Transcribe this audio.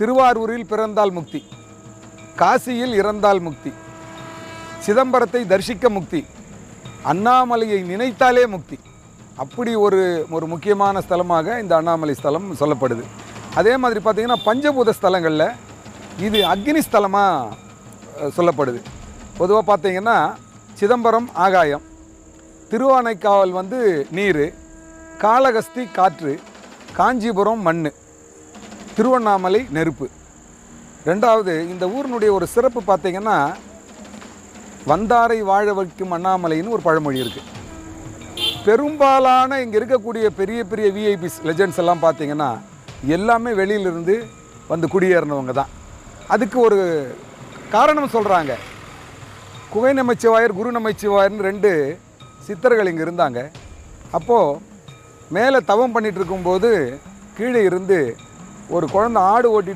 திருவாரூரில் பிறந்தால் முக்தி. காசியில் இறந்தால் முக்தி. சிதம்பரத்தை தரிசிக்க முக்தி. அண்ணாமலையை நினைத்தாலே முக்தி. அப்படி ஒரு ஒரு முக்கியமான ஸ்தலமாக இந்த அண்ணாமலை ஸ்தலம் சொல்லப்படுது. அதே மாதிரி பார்த்தீங்கன்னா பஞ்சபூத ஸ்தலங்களில் இது அக்னி ஸ்தலமாக சொல்லப்படுது. பொதுவாக பார்த்தீங்கன்னா சிதம்பரம் ஆகாயம் திருவானைக்காவல் வந்து நீர் காளகஸ்தி காற்று காஞ்சிபுரம் மண் திருவண்ணாமலை நெருப்பு. ரெண்டாவது இந்த ஊரினுடைய ஒரு சிறப்பு பார்த்தீங்கன்னா வந்தாரை வாழ வைக்கும் அண்ணாமலைன்னு ஒரு பழமொழி இருக்குது பெரும்பாலான இங்கே இருக்கக்கூடிய பெரிய பெரிய விஐபிஸ் லெஜெண்ட்ஸ் எல்லாம் பார்த்தீங்கன்னா எல்லாமே வெளியிலிருந்து வந்து குடியேறினவங்க தான். அதுக்கு ஒரு காரணம் சொல்கிறாங்க குகை நமச்சிவாயர் குரு நமச்சிவாயர்னு ரெண்டு சித்தர்கள் இங்கே இருந்தாங்க. அப்போது மேலே தவம் பண்ணிகிட்டு இருக்கும்போது கீழே இருந்து ஒரு குழந்தை ஆடு ஓட்டிட்டு